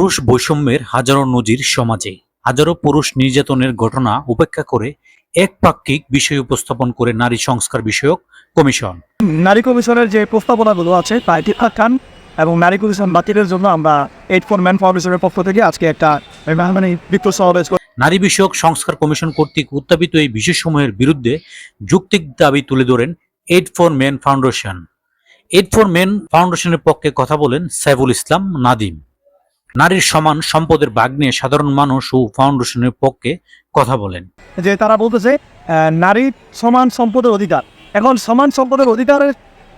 পুরুষ বৈষম্যের হাজারো নজির সমাজে। হাজারো পুরুষ নির্যাতনের ঘটনা উপেক্ষা করে একপাক্ষিক বিষয় উপস্থাপন করে নারী সংস্কার বিষয়ক কমিশন। নারী কমিশনের যে প্রস্তাবনাগুলো আছে তা খান এবং নারী কমিশন বাতিলের জন্য আমরা এইট ফর ম্যান ফাউন্ডেশনের পক্ষ থেকে আজকে একটা মানে বিক্ষোভ সমাবেশ নারী বিষয়ক সংস্কার কমিশন কর্তৃক উত্থাপিত এই বিষয়সমূহের বিরুদ্ধে যৌক্তিক দাবি তুলে ধরেন aid for men foundation aid for men ফাউন্ডেশনের পক্ষে কথা বলেন সাইফুল ইসলাম নাদিম। নারীর সমান সম্পদের ভাগ নিয়ে সাধারণ মানুষ ও ফাউন্ডেশনের পক্ষে কথা বলেন। যে তারা বলতেছে নারী সমান সম্পদের অধিকার। এখন সমান সম্পদের অধিকারের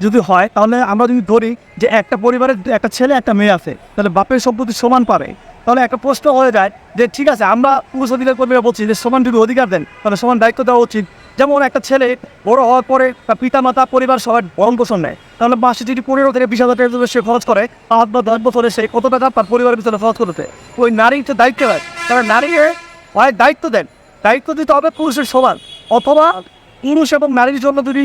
যদি হয়, তাহলে আমরা যদি ধরি যে একটা পরিবারের একটা ছেলে, একটা মেয়ে আছে, তাহলে বাপের সম্পত্তি সমান পারে তাহলে একটা প্রশ্ন হয়ে যায় যে, ঠিক আছে, আমরা পুরুষ অধিকার কর্মীরা বলছি যে, সমান যদি অধিকার দেন, তাহলে সমান দায়িত্ব দেওয়া উচিত। যেমন একটা ছেলে বড় হওয়ার পরে তার পিতা মাতা পরিবার সবার বরণ পোষণ নেয়। তাহলে মাসে যদি পনেরো থেকে বিশ হাজার টাকা সে খরচ করে, পাঁচ বা দশ বছরে সে কত টাকা তার পরিবারের পিছনে খরচ করতে ওই নারীর যে দায়িত্ব হয়। তারা নারীকে হয় দায়িত্ব দেন। দায়িত্ব দিতে হবে পুরুষের সমান। অথবা পুরুষ এবং নারীর জন্য যদি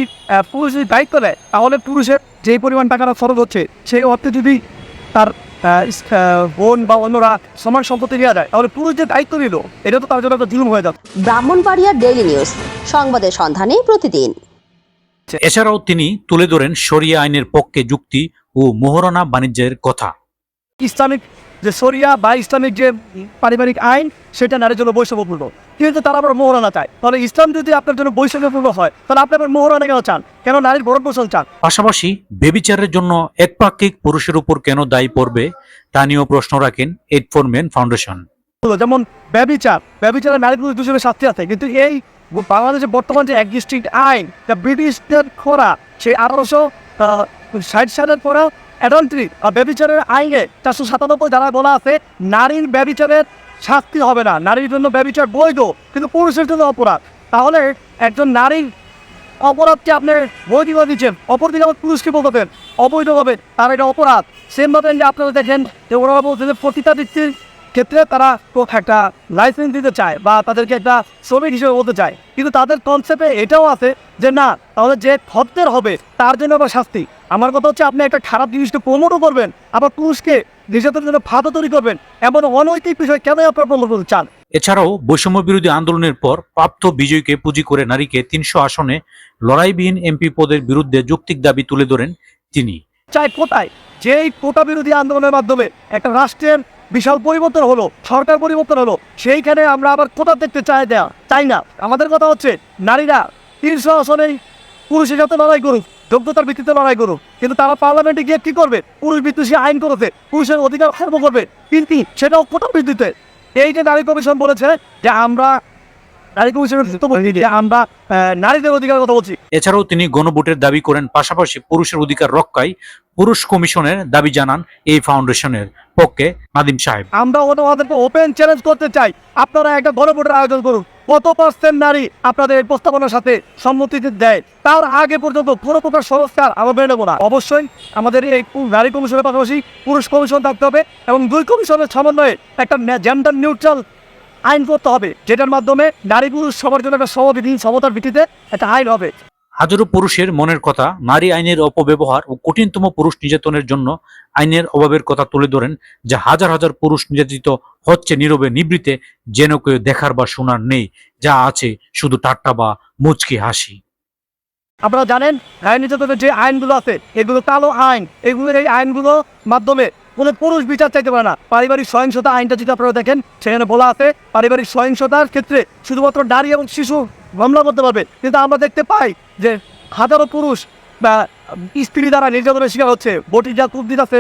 পুরুষ যদি দায়িত্ব নেয়, তাহলে পুরুষের যেই পরিমাণ টাকাটা খরচ হচ্ছে, সেই অর্থে যদি তার বোন বা অন্যরা সমান সম্পত্তি নেওয়া যায়। তাহলে পুরুষ যে দায়িত্ব নিল এটা তো তার জন্য একটা জুলুম হয়ে যাবে ব্রাহ্মণবাড়িয়া ডেইলি নিউজ সংবাদের সন্ধানে প্রতিদিন। এছাড়াও তিনি তুলে ধরেন শরিয়া আইনের পক্ষে যুক্তি ও মোহরানা বাণিজ্যের কথা। ইসলামিক যে শরিয়া বা ইসলামিক যে পারিবারিক আইন সেটা নারীর জন্য বৈষম্যপূর্ণ। কিন্তু তারা আবার মোহরানা চায়। তাহলে ইসলাম যদি আপনার জন্য বৈষম্যপূর্ণ হয় তাহলে আপনি আবার মোহরানা কেন চান? কেন নারীর ভরণ পোষণ চান? পাশাপাশি বেবিচারের জন্য একপাক্ষিক পুরুষের উপর কেন দায়ী পড়বে তা নিয়েও প্রশ্ন রাখেন এইড ফর মেন ফাউন্ডেশন। যেমন ব্যবিচার ব্যবিচারের নারী পুরুষ দুজনের শাস্তি আছে কিন্তু এই বাংলাদেশের বর্তমান যে এক্সিস্টিং আইন ব্রিটিশদের করা সেই আঠারোশো ষাট সালের পরে অ্যাডাল্ট্রি বা ব্যবিচারের আইনে চারশো সাতানব্বই দ্বারা বলা আছে, নারীর ব্যবিচারের শাস্তি হবে না। নারীর জন্য ব্যবিচার বৈধ, কিন্তু পুরুষের জন্য অপরাধ। তাহলে একজন নারীর অপরাধকে আপনি বৈধ দিচ্ছেন, অপরদিকে আবার পুরুষকে বলতেন অবৈধ হবে তার এটা অপরাধ। সেম ভাবেন যে আপনারা দেখেন যে ওরা বলছে যে পতিতা বৃত্তির ক্ষেত্রে তারা একটা লাইসেন্স দিতে চায় বা তাদেরকে একটা শ্রমিক হিসেবে বলতে চায়। কিন্তু তাদের কনসেপ্টে এটাও আছে যে না তাহলে যে ফদ্দের হবে তার জন্য আবার শাস্তি। আমার কথা হচ্ছে আপনি একটা খারাপ জিনিসকে প্রমোটও করবেন আবার পুরুষকে নিজেদের জন্য ফাঁদও তৈরি করবেন এমন অনৈতিক বিষয় কেন আপনার করতে চান? এছাড়াও বৈষম্য বিরোধী আন্দোলনের পর প্রাপ্ত বিজয়কে পুঁজি করে নারীকে তিনশো আসনে লড়াইবিহীন এমপি পদের বিরুদ্ধে যৌক্তিক দাবি তুলে ধরেন তিনি। চাই কোথায়? যেই কোটা বিরোধী আন্দোলনের মাধ্যমে একটা রাষ্ট্রের বিশাল পরিবর্তন হলো, সরকার পরিবর্তন হলো। সেইখানে আমরা আবার কোথাও দেখতে চাই দেয়া চাই না। আমাদের কথা হচ্ছে, নারীরা তিনশো আসনেই পুরুষের সাথে লড়াই করুক যোগ্যতার ভিত্তিতে লড়াই করুক। কিন্তু তারা পার্লামেন্টে গিয়ে কি করবে? পুরুষ বিদ্বেষী আইন করেছে, পুরুষের অধিকার খর্ব করবে। কিন্তু সেটাও কোথাও ভিত্তিতে। এই যে নারী কমিশন বলেছে যে আমরা আমরা নারীদের অধিকারের কথা বলছি। এছাড়াও তিনি গণভোটের দাবি করেন পাশাপাশি পুরুষের অধিকার রক্ষায় পুরুষ কমিশনের দাবি জানান এই ফাউন্ডেশনের পক্ষে নাদিম সাহেব। আমরা ওনাদেরকে ওপেন চ্যালেঞ্জ করতে চাই। আপনারা একটা গণভোটের আয়োজন করুন। কত পার্সেন্ট নারী আপনাদের এই প্রস্তাবনার সাথে সম্মতি দেয়? তার আগে পর্যন্ত কোনো প্রকার সংস্কার আমরা মেনে নেব না। অবশ্যই আমাদের এই নারী কমিশনের পাশাপাশি পুরুষ কমিশন থাকতে হবে এবং দুই কমিশনের সমন্বয়ে একটা জেন্ডার নিউট্রাল আইন করতে হবে যেটার মাধ্যমে নারী পুরুষ সবার জন্য একটা সমবিধি সমতার ভিত্তিতে একটা আইন হবে। হাজারো পুরুষের মনের কথা নারী আইনের অপব্যবহার ও কঠিনতম পুরুষ নির্যাতনের জন্য আইনের অভাবের কথা তুলে ধরেন যা হাজার হাজার পুরুষ নির্যাতিত হচ্ছে নীরবে নিবৃতে যেন কেউ দেখার বা শোনার নেই যা আছে শুধু টাট্টা বা মুচকি হাসি। আপনারা জানেন আইন নির্যাতনের যে আইনগুলো আছে এগুলো কালো আইন এগুলো এই আইনগুলো মাধ্যমে কোনো পুরুষ বিচার চাইতে পারে না। পারিবারিক সহিংসতা আইনটা যদি আপনারা দেখেন, সেখানে বলা আছে, পারিবারিক সহিংসতার ক্ষেত্রে শুধুমাত্র নারী এবং শিশু মামলা করতে পারবে। কিন্তু আমরা দেখতে পাই যে হাজারো পুরুষ বা স্ত্রী দ্বারা নির্যাতনের শিকার হচ্ছে। বটি যা কূপ দিতেছে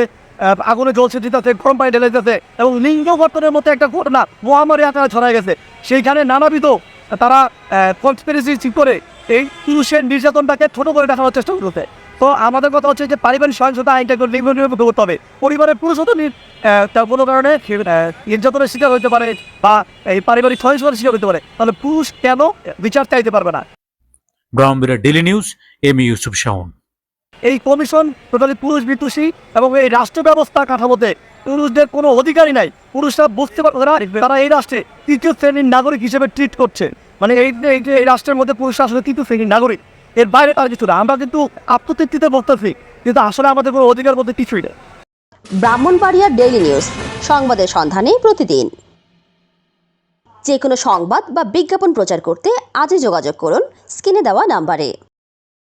আগুনে জ্বলছে, দিতেছে, গরম পানি ঢেলে দিতেছে এবং লিঙ্গ বর্তনের মতো একটা ঘটনা মহামারী আকারে ছড়াই গেছে। সেইখানে নানাবিধ তারা কনস্পিরেসি করে এই পুরুষের নির্যাতনটাকে ছোট করে দেখানোর চেষ্টা করতে তো আমাদের কথা হচ্ছে যে পারিবারিক সহিংসতা আইনটা নির্বাচন করতে হবে। পরিবারের পুরুষ তো নির- আহ, তার কোনো কারণে নির্যাতনের শিকার হতে পারে বা এই পারিবারিক সহিংসতার শিকার হতে পারে। তাহলে পুরুষ কেন বিচার চাইতে পারবে না? Daily news M Yusuf Shahan এই কমিশন টোটালি পুরুষ বিদ্বেষী এবং এই রাষ্ট্র ব্যবস্থা কাঠামোতে পুরুষদের কোনো অধিকারই নাই। পুরুষরা বুঝতে পারবে না তারা এই রাষ্ট্রে তৃতীয় শ্রেণির নাগরিক হিসেবে ট্রিট করছে। মানে এই রাষ্ট্রের মধ্যে পুরুষরা আসলে তৃতীয় শ্রেণির নাগরিক। এর বাইরে তারা কিছু না, আমরা কিন্তু আত্মতৃপ্তিতে বলতেছি কিন্তু আসলে আমাদের কোনো অধিকার মধ্যে কিছুই না ব্রাহ্মণবাড়িয়া ডেইলি নিউজ, সংবাদের সন্ধানে প্রতিদিন। যে কোনো সংবাদ বা বিজ্ঞাপন প্রচার করতে আজই যোগাযোগ করুন, স্ক্রিনে দেওয়া নাম্বারে।